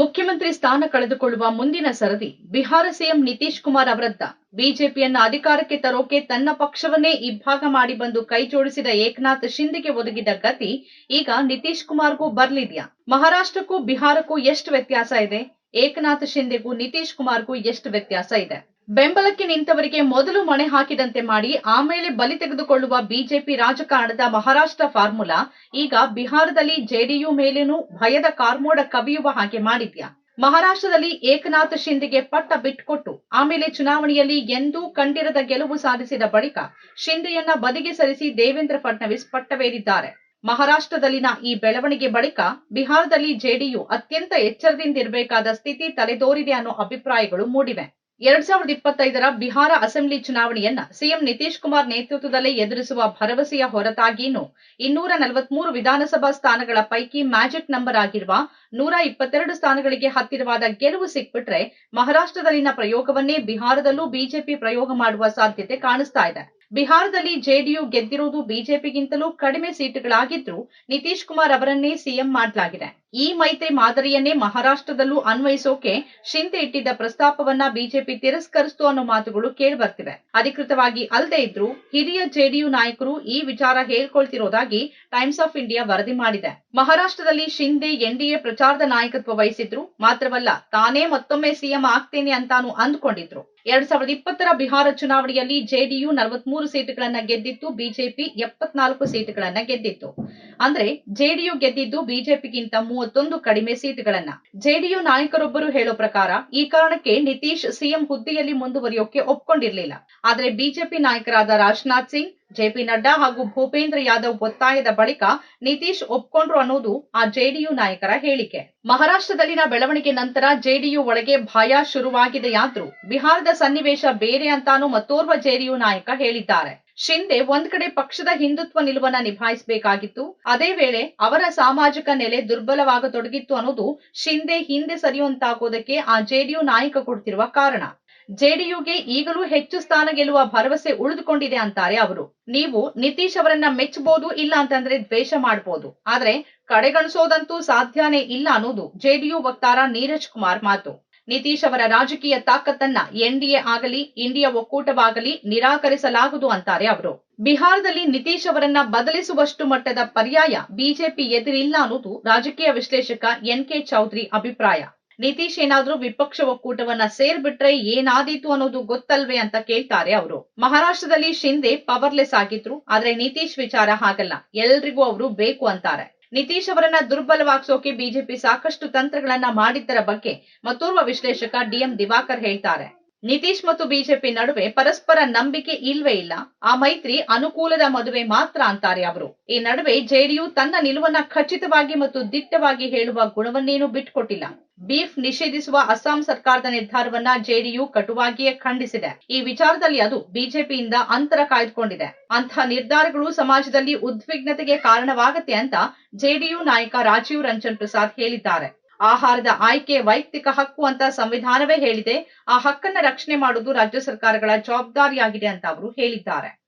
ಮುಖ್ಯಮಂತ್ರಿ ಸ್ಥಾನ ಕಳೆದುಕೊಳ್ಳುವ ಮುಂದಿನ ಸರದಿ, ಬಿಹಾರ ಸಿಎಂ ನಿತೀಶ್ ಕುಮಾರ್ ಅವರದ್ದ. ಬಿಜೆಪಿಯನ್ನ ಅಧಿಕಾರಕ್ಕೆ ತರೋಕೆ ತನ್ನ ಪಕ್ಷವನ್ನೇ ಇಬ್ಬಾಗ ಮಾಡಿ ಬಂದು ಕೈಜೋಡಿಸಿದ ಏಕನಾಥ್ ಶಿಂದೆಗೆ ಒದಗಿದ ಗತಿ ಈಗ ನಿತೀಶ್ ಕುಮಾರ್ಗೂ ಬರ್ಲಿದ್ಯಾ? ಮಹಾರಾಷ್ಟ್ರಕ್ಕೂ ಬಿಹಾರಕ್ಕೂ ಎಷ್ಟು ವ್ಯತ್ಯಾಸ ಇದೆ? ಏಕನಾಥ್ ಶಿಂದೆಗೂ ನಿತೀಶ್ ಕುಮಾರ್ಗೂ ಎಷ್ಟು ವ್ಯತ್ಯಾಸ ಇದೆ? ಬೆಂಬಲಕ್ಕೆ ನಿಂತವರಿಗೆ ಮೊದಲು ಮಣೆ ಹಾಕಿದಂತೆ ಮಾಡಿ ಆಮೇಲೆ ಬಲಿ ತೆಗೆದುಕೊಳ್ಳುವ ಬಿಜೆಪಿ ರಾಜಕಾರಣದ ಮಹಾರಾಷ್ಟ್ರ ಫಾರ್ಮುಲಾ, ಈಗ ಬಿಹಾರದಲ್ಲಿ ಜೆಡಿಯು ಮೇಲೇನೂ ಭಯದ ಕಾರ್ಮೋಡ ಕವಿಯುವ ಹಾಗೆ ಮಾಡಿದ್ಯಾ? ಮಹಾರಾಷ್ಟ್ರದಲ್ಲಿ ಏಕನಾಥ್ ಶಿಂದೆಗೆ ಪಟ್ಟ ಬಿಟ್ಕೊಟ್ಟು ಆಮೇಲೆ ಚುನಾವಣೆಯಲ್ಲಿ ಎಂದೂ ಕಂಡಿರದ ಗೆಲುವು ಸಾಧಿಸಿದ ಬಳಿಕ ಶಿಂದೆಯನ್ನ ಬದಿಗೆ ಸರಿಸಿ ದೇವೇಂದ್ರ ಫಡ್ನವೀಸ್ ಪಟ್ಟವೇರಿದ್ದಾರೆ. ಮಹಾರಾಷ್ಟ್ರದಲ್ಲಿನ ಈ ಬೆಳವಣಿಗೆ ಬಳಿಕ ಬಿಹಾರದಲ್ಲಿ ಜೆಡಿಯು ಅತ್ಯಂತ ಎಚ್ಚರದಿಂದಿರಬೇಕಾದ ಸ್ಥಿತಿ ತಲೆದೋರಿದೆ ಅನ್ನೋ ಅಭಿಪ್ರಾಯಗಳು ಮೂಡಿವೆ. ಎರಡ್ ಸಾವಿರದ ಇಪ್ಪತ್ತೈದರ ಬಿಹಾರ ಅಸೆಂಬ್ಲಿ ಚುನಾವಣೆಯನ್ನ ಸಿಎಂ ನಿತೀಶ್ ಕುಮಾರ್ ನೇತೃತ್ವದಲ್ಲೇ ಎದುರಿಸುವ ಭರವಸೆಯ ಹೊರತಾಗಿಯೂ ಇನ್ನೂರ ನಲವತ್ಮೂರು ವಿಧಾನಸಭಾ ಸ್ಥಾನಗಳ ಪೈಕಿ ಮ್ಯಾಜಿಕ್ ನಂಬರ್ ಆಗಿರುವ ನೂರ ಇಪ್ಪತ್ತೆರಡು ಸ್ಥಾನಗಳಿಗೆ ಹತ್ತಿರವಾದ ಗೆಲುವು ಸಿಕ್ಬಿಟ್ರೆ ಮಹಾರಾಷ್ಟ್ರದಲ್ಲಿನ ಪ್ರಯೋಗವನ್ನೇ ಬಿಹಾರದಲ್ಲೂ ಬಿಜೆಪಿ ಪ್ರಯೋಗ ಮಾಡುವ ಸಾಧ್ಯತೆ ಕಾಣಿಸ್ತಾ ಇದೆ. ಬಿಹಾರದಲ್ಲಿ ಜೆಡಿಯು ಗೆದ್ದಿರುವುದು ಬಿಜೆಪಿಗಿಂತಲೂ ಕಡಿಮೆ ಸೀಟುಗಳಾಗಿದ್ರೂ ನಿತೀಶ್ ಕುಮಾರ್ ಅವರನ್ನೇ ಸಿಎಂ ಮಾಡಲಾಗಿದೆ. ಈ ಮೈತ್ರಿ ಮಾದರಿಯನ್ನೇ ಮಹಾರಾಷ್ಟ್ರದಲ್ಲೂ ಅನ್ವಯಿಸೋಕೆ ಶಿಂದೆ ಇಟ್ಟಿದ್ದ ಪ್ರಸ್ತಾಪವನ್ನ ಬಿಜೆಪಿ ತಿರಸ್ಕರಿಸಿತು ಅನ್ನೋ ಮಾತುಗಳು ಕೇಳಿಬರ್ತಿವೆ. ಅಧಿಕೃತವಾಗಿ ಅಲ್ಲದೆ ಇದ್ರು ಹಿರಿಯ ಜೆಡಿಯು ನಾಯಕರು ಈ ವಿಚಾರ ಹೇಳ್ಕೊಳ್ತಿರೋದಾಗಿ ಟೈಮ್ಸ್ ಆಫ್ ಇಂಡಿಯಾ ವರದಿ ಮಾಡಿದೆ. ಮಹಾರಾಷ್ಟ್ರದಲ್ಲಿ ಶಿಂದೆ ಎನ್ಡಿಎ ಪ್ರಚಾರದ ನಾಯಕತ್ವ ವಹಿಸಿದ್ರು. ಮಾತ್ರವಲ್ಲ, ತಾನೇ ಮತ್ತೊಮ್ಮೆ ಸಿಎಂ ಆಗ್ತೇನೆ ಅಂತಾನು ಅಂದ್ಕೊಂಡಿದ್ರು. ಎರಡ್ ಸಾವಿರದ ಇಪ್ಪತ್ತರ ಬಿಹಾರ ಚುನಾವಣೆಯಲ್ಲಿ ಜೆಡಿಯು ನಲವತ್ಮೂರು ಸೀಟುಗಳನ್ನ ಗೆದ್ದಿತ್ತು. ಬಿಜೆಪಿ ಎಪ್ಪತ್ನಾಲ್ಕು ಸೀಟುಗಳನ್ನ ಗೆದ್ದಿತ್ತು. ಅಂದ್ರೆ ಜೆಡಿಯು ಗೆದ್ದಿದ್ದು ಬಿಜೆಪಿಗಿಂತ ಮೂವತ್ತೊಂದು ಕಡಿಮೆ ಸೀಟುಗಳನ್ನ. ಜೆಡಿಯು ನಾಯಕರೊಬ್ಬರು ಹೇಳೋ ಪ್ರಕಾರ ಈ ಕಾರಣಕ್ಕೆ ನಿತೀಶ್ ಸಿಎಂ ಹುದ್ದೆಯಲ್ಲಿ ಮುಂದುವರಿಯೋಕೆ ಒಪ್ಕೊಂಡಿರ್ಲಿಲ್ಲ. ಆದ್ರೆ ಬಿಜೆಪಿ ನಾಯಕರಾದ ರಾಜನಾಥ್ ಸಿಂಗ್ ಜೆಪಿ ನಡ್ಡಾ ಹಾಗೂ ಭೂಪೇಂದ್ರ ಯಾದವ್ ಒತ್ತಾಯದ ಬಳಿಕ ನಿತೀಶ್ ಒಪ್ಕೊಂಡ್ರು ಅನ್ನೋದು ಆ ಜೆಡಿಯು ನಾಯಕರ ಹೇಳಿಕೆ. ಮಹಾರಾಷ್ಟ್ರದಲ್ಲಿನ ಬೆಳವಣಿಗೆ ನಂತರ ಜೆಡಿಯು ಒಳಗೆ ಭಯ ಶುರುವಾಗಿದೆಯಾದ್ರೂ ಬಿಹಾರದ ಸನ್ನಿವೇಶ ಬೇರೆ ಅಂತಾನು ಮತ್ತೋರ್ವ ಜೆಡಿಯು ನಾಯಕ ಹೇಳಿದ್ದಾರೆ. ಶಿಂದೆ ಒಂದ್ ಕಡೆ ಪಕ್ಷದ ಹಿಂದುತ್ವ ನಿಲುವನ್ನ ನಿಭಾಯಿಸಬೇಕಾಗಿತ್ತು. ಅದೇ ವೇಳೆ ಅವರ ಸಾಮಾಜಿಕ ನೆಲೆ ದುರ್ಬಲವಾಗತೊಡಗಿತ್ತು ಅನ್ನೋದು ಶಿಂದೆ ಹಿಂದೆ ಸರಿಯುವಂತಾಗೋದಕ್ಕೆ ಆ ಜೆಡಿಯು ನಾಯಕ ಕೊಡ್ತಿರುವ ಕಾರಣ. ಜೆಡಿಯುಗೆ ಈಗಲೂ ಹೆಚ್ಚು ಸ್ಥಾನ ಗೆಲ್ಲುವ ಭರವಸೆ ಉಳಿದುಕೊಂಡಿದೆ ಅಂತಾರೆ ಅವರು. ನೀವು ನಿತೀಶ್ ಅವರನ್ನ ಮೆಚ್ಚಬಹುದು ಇಲ್ಲ ಅಂತಂದ್ರೆ ದ್ವೇಷ ಮಾಡಬಹುದು ಆದ್ರೆ ಕಡೆಗಣಿಸೋದಂತೂ ಸಾಧ್ಯನೇ ಇಲ್ಲ ಅನ್ನೋದು ಜೆಡಿಯು ವಕ್ತಾರ ನೀರಜ್ ಕುಮಾರ್ ಮಾತು. ನಿತೀಶ್ ಅವರ ರಾಜಕೀಯ ತಾಕತ್ತನ್ನ ಎನ್ಡಿಎ ಆಗಲಿ, ಇಂಡಿಯಾ ಒಕ್ಕೂಟವಾಗಲಿ ನಿರಾಕರಿಸಲಾಗದು ಅಂತಾರೆ ಅವರು. ಬಿಹಾರದಲ್ಲಿ ನಿತೀಶ್ ಅವರನ್ನ ಬದಲಿಸುವಷ್ಟು ಮಟ್ಟದ ಪರ್ಯಾಯ ಬಿಜೆಪಿ ಎದುರಿಲ್ಲ ಅನ್ನೋದು ರಾಜಕೀಯ ವಿಶ್ಲೇಷಕ ಎನ್ ಕೆ ಚೌಧರಿ ಅಭಿಪ್ರಾಯ. ನಿತೀಶ್ ಏನಾದ್ರೂ ವಿಪಕ್ಷ ಒಕ್ಕೂಟವನ್ನ ಸೇರ್ಬಿಟ್ರೆ ಏನಾದೀತು ಅನ್ನೋದು ಗೊತ್ತಲ್ವೇ ಅಂತ ಕೇಳ್ತಾರೆ ಅವರು. ಮಹಾರಾಷ್ಟ್ರದಲ್ಲಿ ಶಿಂದೆ ಪವರ್ಲೆಸ್ ಆಗಿದ್ರು, ಆದ್ರೆ ನಿತೀಶ್ ವಿಚಾರ ಹಾಗಲ್ಲ. ಎಲ್ರಿಗೂ ಅವರು ಬೇಕು ಅಂತಾರೆ. ನಿತೀಶ್ ಅವರನ್ನ ದುರ್ಬಲವಾಗಿಸೋಕೆ ಬಿಜೆಪಿ ಸಾಕಷ್ಟು ತಂತ್ರಗಳನ್ನ ಮಾಡಿದ್ದರ ಬಗ್ಗೆ ಮತ್ತೋರ್ವ ವಿಶ್ಲೇಷಕ ಡಿಎಂ ದಿವಾಕರ್ ಹೇಳ್ತಾರೆ. ನಿತೀಶ್ ಮತ್ತು ಬಿಜೆಪಿ ನಡುವೆ ಪರಸ್ಪರ ನಂಬಿಕೆ ಇಲ್ವೇ ಇಲ್ಲ. ಆ ಮೈತ್ರಿ ಅನುಕೂಲದ ಮದುವೆ ಮಾತ್ರ ಅಂತಾರೆ ಅವರು. ಈ ನಡುವೆ ಜೆಡಿಯು ತನ್ನ ನಿಲುವನ್ನ ಖಚಿತವಾಗಿ ಮತ್ತು ದಿಟ್ಟವಾಗಿ ಹೇಳುವ ಗುಣವನ್ನೇನು ಬಿಟ್ಕೊಟ್ಟಿಲ್ಲ. ಬೀಫ್ ನಿಷೇಧಿಸುವ ಅಸ್ಸಾಂ ಸರ್ಕಾರದ ನಿರ್ಧಾರವನ್ನ ಜೆಡಿಯು ಕಟುವಾಗಿಯೇ ಖಂಡಿಸಿದೆ. ಈ ವಿಚಾರದಲ್ಲಿ ಅದು ಬಿಜೆಪಿಯಿಂದ ಅಂತರ ಕಾಯ್ದುಕೊಂಡಿದೆ. ಅಂತಹ ನಿರ್ಧಾರಗಳು ಸಮಾಜದಲ್ಲಿ ಉದ್ವಿಗ್ನತೆಗೆ ಕಾರಣವಾಗತ್ತೆ ಅಂತ ಜೆಡಿಯು ನಾಯಕ ರಾಜೀವ್ ರಂಜನ್ ಪ್ರಸಾದ್ ಹೇಳಿದ್ದಾರೆ. ಆಹಾರದ ಆಯ್ಕೆ, ವೈಯಕ್ತಿಕ ಹಕ್ಕು ಅಂತ ಸಂವಿಧಾನವೇ ಹೇಳಿದೆ. ಆ ಹಕ್ಕನ್ನ ರಕ್ಷಣೆ ಮಾಡುವುದು ರಾಜ್ಯ ಸರ್ಕಾರಗಳ ಜವಾಬ್ದಾರಿಯಾಗಿದೆ ಅಂತ ಅವರು ಹೇಳಿದ್ದಾರೆ.